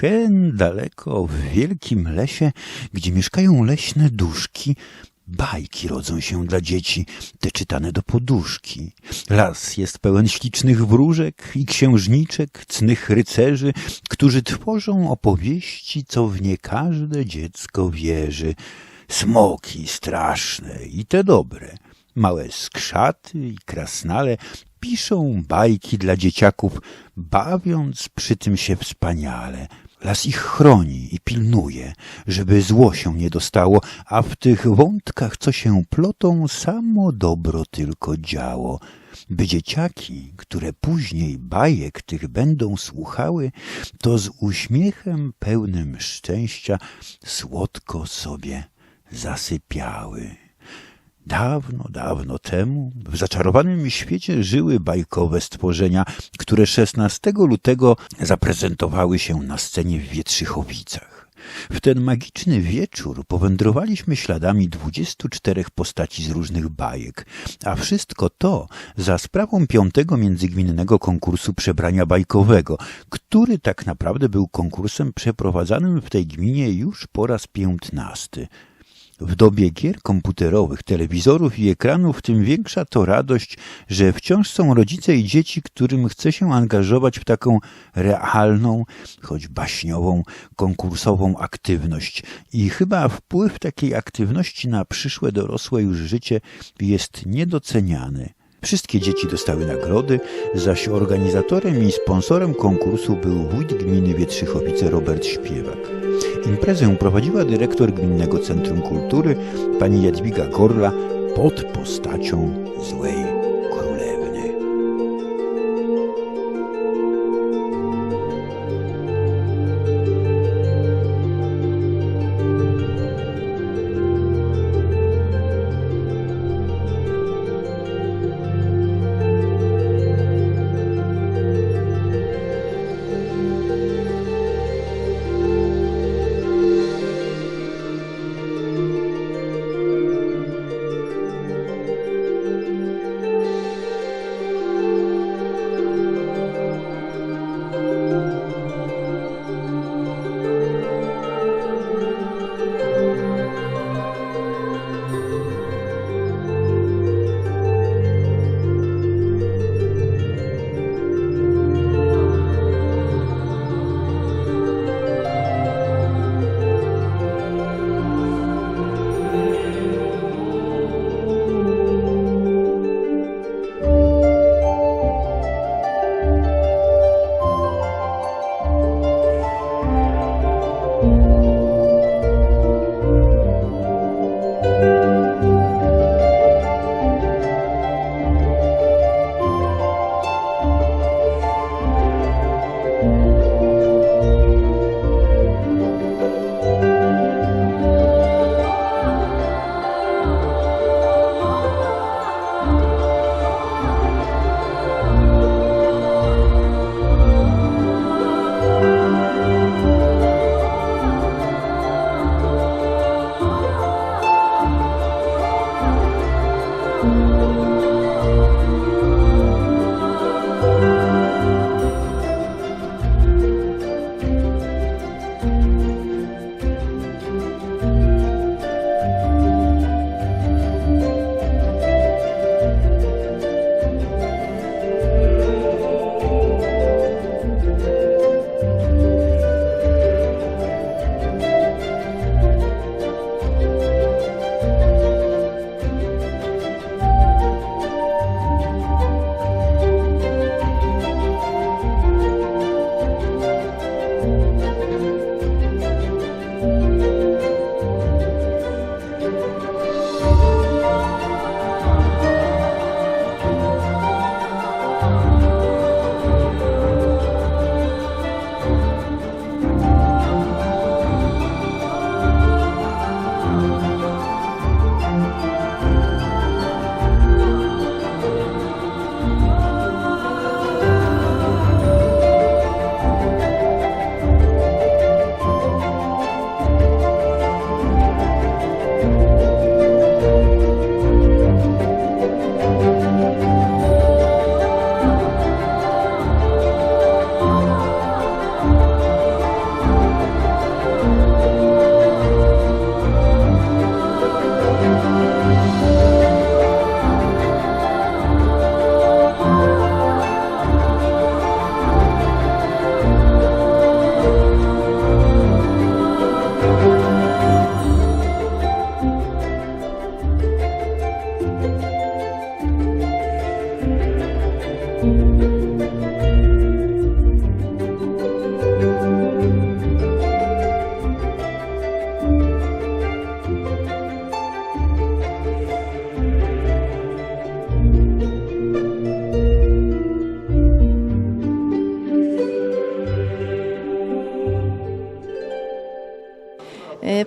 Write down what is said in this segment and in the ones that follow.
hen daleko w wielkim lesie, gdzie mieszkają leśne duszki, bajki rodzą się dla dzieci, te czytane do poduszki. Las jest pełen ślicznych wróżek i księżniczek, cnych rycerzy, którzy tworzą opowieści, co w nie każde dziecko wierzy. Smoki straszne i te dobre, małe skrzaty i krasnale piszą bajki dla dzieciaków, bawiąc przy tym się wspaniale. Las ich chroni i pilnuje, żeby zło się nie dostało, a w tych wątkach, co się plotą, samo dobro tylko działo. By dzieciaki, które później bajek tych będą słuchały, to z uśmiechem pełnym szczęścia słodko sobie zasypiały. Dawno, dawno temu w zaczarowanym świecie żyły bajkowe stworzenia, które 16 lutego zaprezentowały się na scenie w Wietrzychowicach. W ten magiczny wieczór powędrowaliśmy śladami 24 postaci z różnych bajek, a wszystko to za sprawą piątego międzygminnego konkursu przebrania bajkowego, który tak naprawdę był konkursem przeprowadzanym w tej gminie już po raz piętnasty. W dobie gier komputerowych, telewizorów i ekranów tym większa to radość, że wciąż są rodzice i dzieci, którym chce się angażować w taką realną, choć baśniową, konkursową aktywność. I chyba wpływ takiej aktywności na przyszłe dorosłe już życie jest niedoceniany. Wszystkie dzieci dostały nagrody, zaś organizatorem i sponsorem konkursu był wójt gminy Wietrzychowice Robert Śpiewak. Imprezę prowadziła dyrektor Gminnego Centrum Kultury pani Jadwiga Gorla pod postacią złej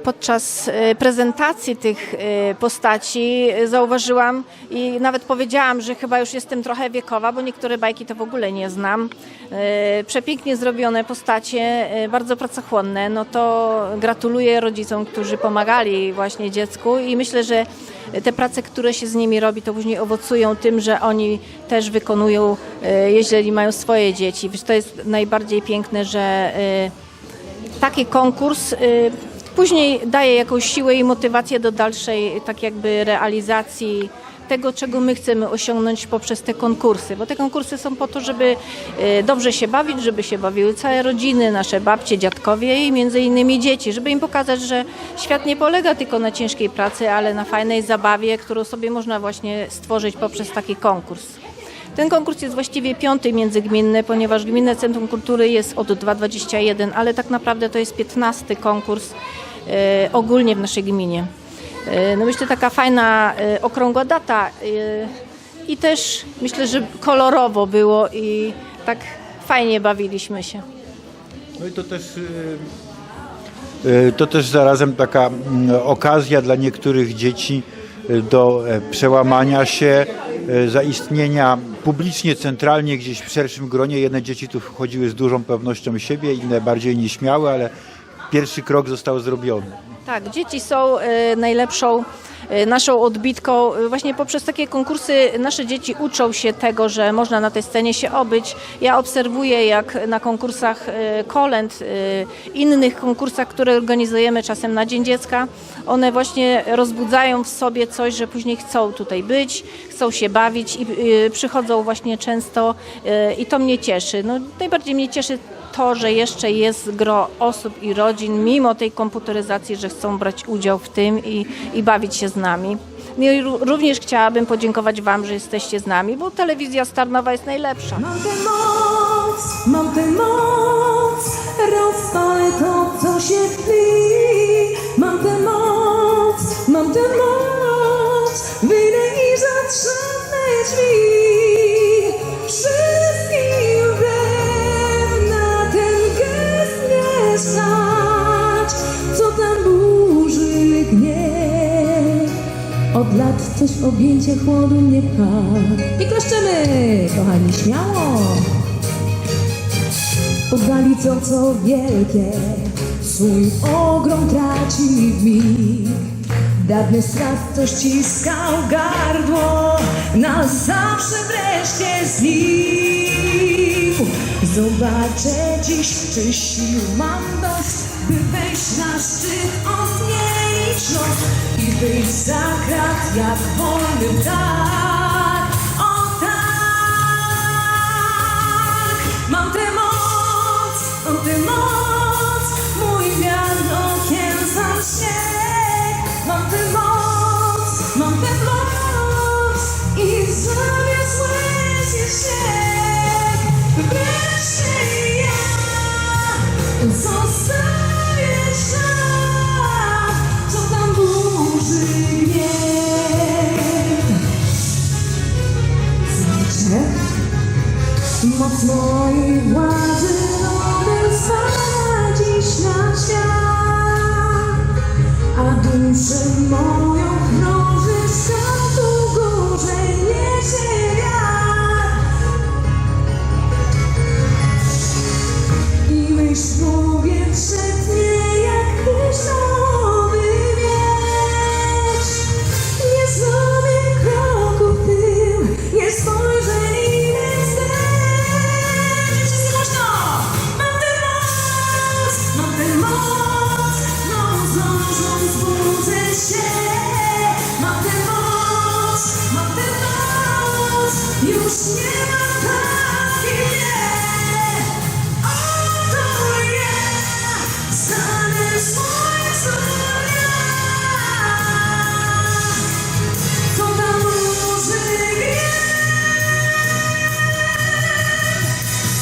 Podczas y, prezentacji tych y, postaci zauważyłam i nawet powiedziałam, że chyba już jestem trochę wiekowa, bo niektóre bajki to w ogóle nie znam. Przepięknie zrobione postacie, bardzo pracochłonne. No to gratuluję rodzicom, którzy pomagali właśnie dziecku i myślę, że te prace, które się z nimi robi, to później owocują tym, że oni też wykonują, jeżeli mają swoje dzieci. To jest najbardziej piękne, że taki konkurs później daje jakąś siłę i motywację do dalszej tak jakby realizacji tego, czego my chcemy osiągnąć poprzez te konkursy, bo te konkursy są po to, żeby y, dobrze się bawić, żeby się bawiły całe rodziny, nasze babcie, dziadkowie i między innymi dzieci, żeby im pokazać, że świat nie polega tylko na ciężkiej pracy, ale na fajnej zabawie, którą sobie można właśnie stworzyć poprzez taki konkurs. Ten konkurs jest właściwie piąty międzygminny, ponieważ Gminne Centrum Kultury jest od 2.21, ale tak naprawdę to jest 15 konkurs e, ogólnie w naszej gminie. E, no myślę, taka fajna, e, okrągła data i też myślę, że kolorowo było i tak fajnie bawiliśmy się. No i to też, to też zarazem taka mm, okazja dla niektórych dzieci do przełamania się, zaistnienia publicznie, centralnie, gdzieś w szerszym gronie. Jedne dzieci tu wchodziły z dużą pewnością siebie, inne bardziej nieśmiałe, ale pierwszy krok został zrobiony. Tak, dzieci są e, najlepszą e, naszą odbitką. E, Właśnie poprzez takie konkursy nasze dzieci uczą się tego, że można na tej scenie się obyć. Ja obserwuję, jak na konkursach e, kolęd, innych konkursach, które organizujemy czasem na Dzień Dziecka, one właśnie rozbudzają w sobie coś, że później chcą tutaj być, chcą się bawić i przychodzą właśnie często i to mnie cieszy. No, najbardziej mnie cieszy to, że jeszcze jest gro osób i rodzin, mimo tej komputeryzacji, że chcą brać udział w tym i, i bawić się z nami. No i ró- również chciałabym podziękować Wam, że jesteście z nami, bo telewizja Starnowa jest najlepsza. Mam tę moc, mam tę moc, rozpalę to, co się tli. Mam tę moc, mam tę moc, wyjdę i zatrzasnę drzwi. Od lat coś w objęcie chłodu mnie pcha I klaszczemy, kochani, śmiało. Oddali co, co wielkie Swój ogrom traci w mig. Dawny strach, co ściskał gardło Na zawsze wreszcie znikł. Zobaczę dziś, czy sił mam dość By wejść na szczyt, odmienić los I wyjść za krat jak wolny ptak Cię Moc mojej władzy odezwała dziś na świat A duszę moją krąży sam tu gorzej niesie wiatr. I myśl powietrze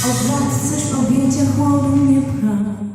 Od lat coś objęcia chłodu mnie pcha.